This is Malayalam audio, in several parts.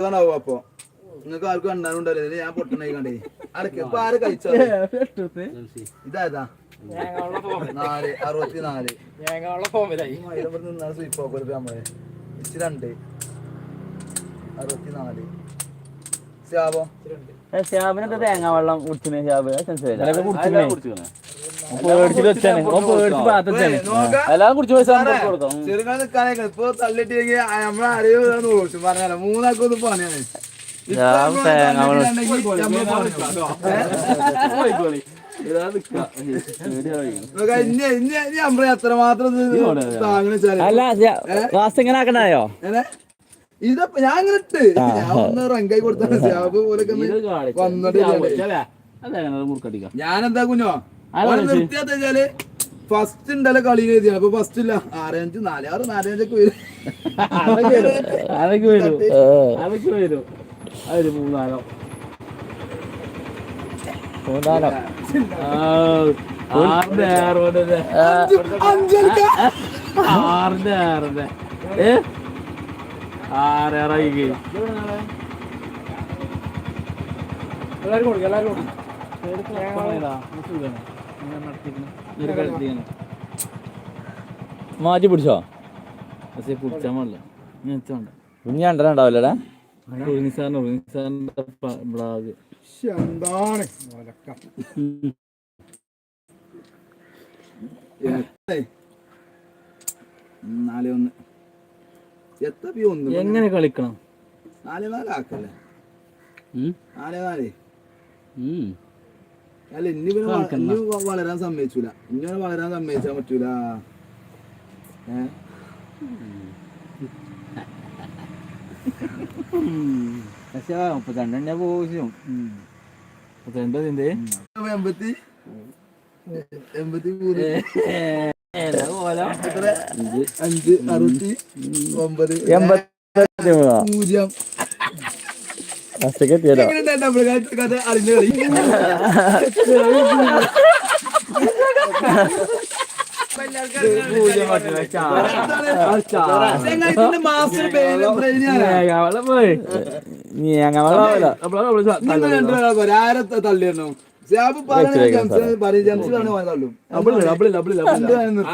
അതാണാവും അപ്പൊ? നിങ്ങൾക്ക് ആർക്കും കണ്ടാനുണ്ടല്ലോ ഇതിന് ഞാൻ പൊട്ടണായി കണ്ടേ. അടക്ക് ഇപ്പൊ ആര് കഴിച്ചോ ഇതായതാ? നാല് അറുപത്തിനാല്. നിന്നാണ് സ്വീപ്പ് ഓപ്പർ നമ്മളെ. ഇച്ച് രണ്ട്. അറുപത്തിനാല്. ശ്യാമോ ശ്യാമിനെന്താ തേങ്ങ വെള്ളം കുടിച്ചിന്? ശ്യാബ് പേടിച്ചിട്ട് വെച്ചാണ്. ഓൻ പേടിച്ച് പാത്തച്ചാണ് എല്ലാം കുടിച്ചു പോയി ചെറുക്കാൻ നിക്കാനേക്ക് ഇപ്പൊ തള്ളിട്ടില്ലെങ്കിൽ നമ്മളെ ആരെയും നോക്കും പറഞ്ഞാലോ മൂന്നാക്കൊന്നും പണിയാണ് ഞാൻ തേങ്ങ വെച്ചാൽ അല്ല ക്ലാസ് എങ്ങനെ ആക്കണായോ? ഇതപ്പ ഞാൻ ഇങ്ങനെ ഇട്ട്. റങ്കായി കൊടുത്താണ് മുറുക്കടിക്കാം? ഞാൻ എന്താ കുഞ്ഞോ? നിർത്തിയാത്ത വെച്ചാൽ ഫസ്റ്റ് ഉണ്ടല്ലോ കളി എഴുതിയാണ് അപ്പൊ ഫസ്റ്റ് ഇല്ല. ആറഞ്ച് നാലാറ് നാലഞ്ചൊക്കെ വരും. അതൊക്കെ വരും. അതൊക്കെ വരും. അതൊരു മൂന്നാലോ. മൂന്നാലോ. ആറിന്റെ ആറ് അഞ്ചെടുക്ക ആറിന്റെ ആറിന്റെ ഏ? ആറേറായി മാറ്റി പിടിച്ചോ? പക്ഷേ പിടിച്ചാൽ വേണ്ട കുഞ്ഞ് ബ്ലാഗ് എന്താണ്. നാല് ഒന്ന്. ഒന്ന് എങ്ങനെ കളിക്കണം? നാല് നാല് ആക്കല്ലേ? നാല് നാല്. അല്ല ഇനി പിന്നെ ഇനി വളരാൻ സമ്മതിച്ചൂല. ഇനി വളരാൻ സമ്മതിച്ചാൻ പറ്റൂല. പക്ഷെ മുപ്പത്തിരണ്ടെണ്ണ പോവും മുപ്പത്തിരണ്ട് എന്ത്? എൺപത്തി? എൺപത്തി മൂന്ന്. അഞ്ച് അറുപത്തി ഒമ്പത്. പൂജ്യം. എത്തിയല്ലോ. ആരെ ത- തള്ളിയിരുന്നു നിർത്തണം.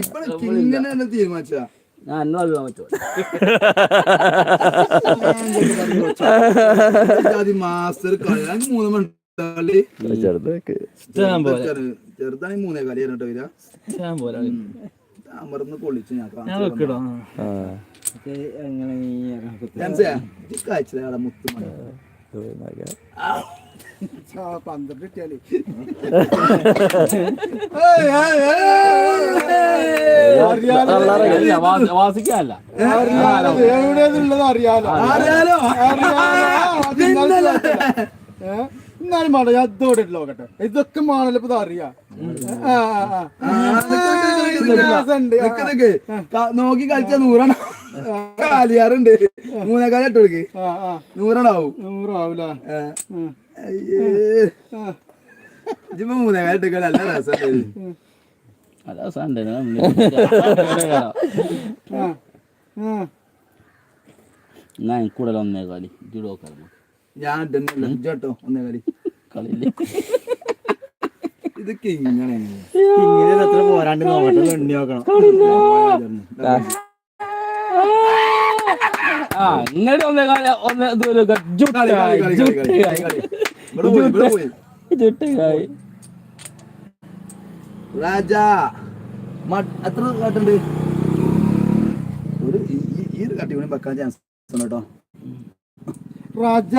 ഇപ്പൊ ഇങ്ങനെ തീരുമാനിച്ച ഞാൻ എന്നെ പറ്റുമോ? മാസ്റ്റർ കളി. മൂന്ന് മണി ചെറുതാണെങ്കിൽ മൂന്നേ കളി വരിക അമർന്ന് പൊളിച്ച് ഞാൻ കാണിച്ചു മുത്തുമണി? പന്ത്രണ്ട് ഇട്ടിയാൽ വാസിക്കല്ല എവിടെയെന്നുള്ളത് അറിയാലോ. അറിയാലോ. ഏ? എന്നാലും മാഡം ഞാൻ ഇതോടെ നോക്കട്ടെ. ഇതൊക്കെ മാണല്ലോ ഇപ്പൊ അറിയാം. നിക്ക് കളിച്ച നൂറാണ്. കാലിയാറുണ്ട്. മൂന്നേക്കാലം ഇട്ട് കൊടുക്ക്. നൂറാണാവും. നൂറാവൂല. ഇജ്ജിപ്പോ മൂന്നേക്കാലം ഇട്ട് നല്ല രസം അതാ സൺഡേ. ഞാൻ കൂടുതൽ ഒന്നേ കളി ഞാൻ ഇടുന്നില്ല. ഇജ്ജോട്ടോ ഒന്നേ കളി കളിയില്ല ഇതൊക്കെ ഇങ്ങനെ. ഇങ്ങനെ എത്ര പോരാണ്ട് നോക്കട്ടെ എണ്ണി നോക്കണം. ആ. ഇങ്ങോട്ട് ഒന്നേ ദൂരം പോയി. ജുട്ടായി രാജ എത്ര കാട്ടുണ്ട് ഒരു ഈ ഒരു കട്ടി കൂടി വെക്കാൻ ചാൻസ് ഉണ്ട്? കേട്ടോ രാജ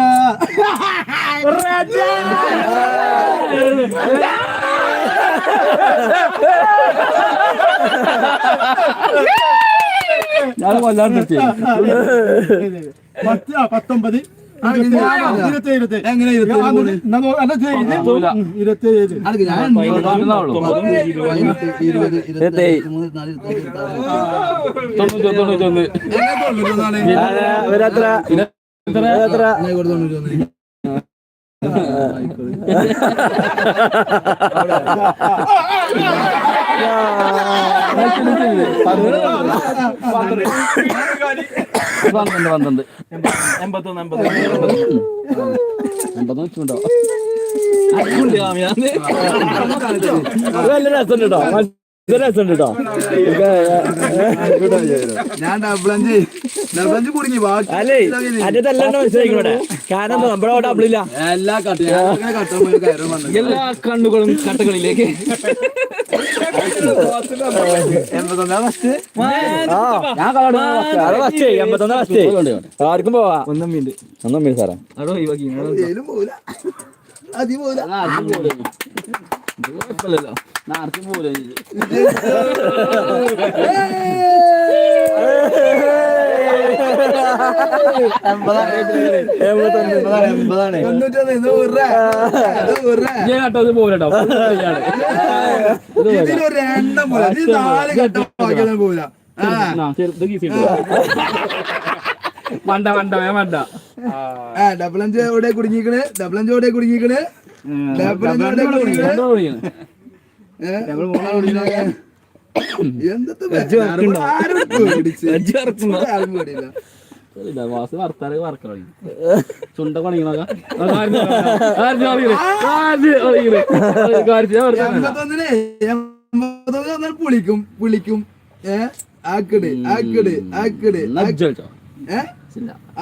ഞാൻ കൊല്ലാണ്ട് പത്ത് പത്തൊമ്പത് ആ, പന്ത്രണ്ട് പന്ത്രണ്ട്. എൺപത്തൊന്ന് എൺപത്തൊന്ന് എൺപത് വെച്ചുണ്ടോ നല്ല രസം കേട്ടോ നല്ല രസം കേട്ടോ. ഞാൻ ഡബിൾ അഞ്ച്. ഡബിൾ അഞ്ച് കുടുങ്ങി. ബാക്കി അല്ലേ അന്റെ തല്ലാണ് മനസ്സിലായിക്കോട്ടെ കാരണം നമ്മുടെ അവിടെ ഡബിളില്ല എല്ലാ കട്ട ഇങ്ങനെ കട്ടാൻ പോയി കയറും വന്നു. എല്ലാ കണ്ണുകളും കട്ടകളിലേക്ക്. ആർക്കും പോവാ. ഒന്നും മീൻ ഒന്നും മീൻ സാറേ. അതോ ഒഴിവാക്കി ഏലും പോവില്ല കുഴപ്പമില്ലല്ലോ നാർക്കും പോലെ ഇത്. ഇത് പോലെട്ടോ ഇത് മണ്ട മണ്ട മണ്ട. ആ. ഡബിൾ അഞ്ച് എവിടെ കുടുങ്ങിക്കണ്. ഡബിൾ അഞ്ച് എവിടെ കുടുങ്ങിക്കണ്. ചുണ്ട വന്നാൽ പുളിക്കും പുളിക്കും ആക്കട് ആക്കട് ആക്കട്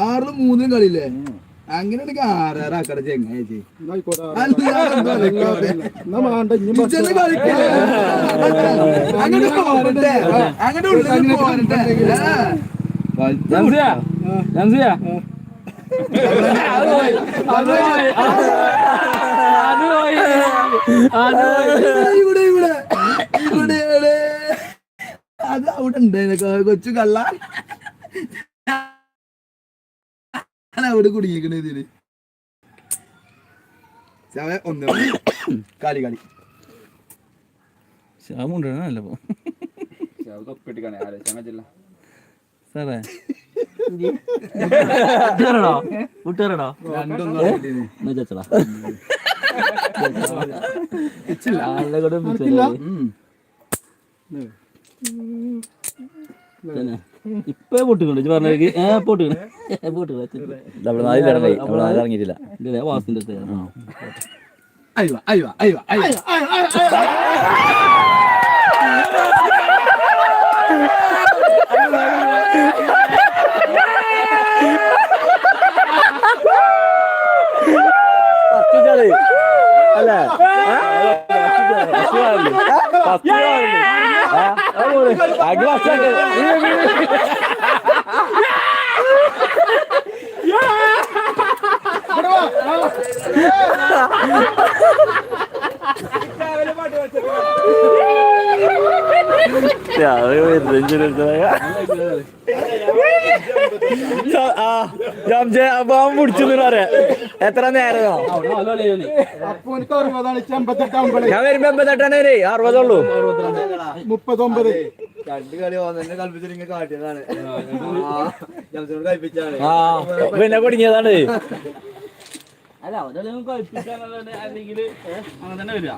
ആറ് മൂന്നും കളിയില്ലേ അങ്ങനെ ചെങ്ങായി പോരട്ടെ പോരട്ടെ ഏ. ഇവിടെ ഇവിടെ. ഇവിടെ ഇവിടെ. അത് അവിടെ ഉണ്ട്. കൊച്ചു കള്ള. ഞാൻ അവിടെ കുടുങ്ങിക്കണ ഇതിൽ. ഒന്ന് കളി കളി ശ്യാമുണ്ടല്ലോ സാറേ. വിട്ടുകാരണോ രണ്ടൊന്നും അറിയില്ല. ഇപ്പൊ പൊട്ടുന്നുണ്ട് പറഞ്ഞ ഏ പൊട്ടിക്കണേ. വാസിന്റെ അടുത്ത് അയ്യോ അയ്യോ അയ്യോ അയ്യോ അല്ലേ? Pastorale. Pastorale. Yeah! Amore, aggraciate. Yeah, we were dangerous. നേരം അപ്പൊ പറയാ. എത്ര നേരമോ ഞാൻ വരുമ്പോ എൺപത്തെട്ടാണ് വരെ അറുപതുള്ളൂ മുപ്പത്തൊമ്പത്. പിന്നെ കുടുങ്ങിയതാണ് അല്ല അവരെ കഴിപ്പിക്കാനല്ലാണ്ട് അല്ലെങ്കിൽ അങ്ങനെ തന്നെ വരിക.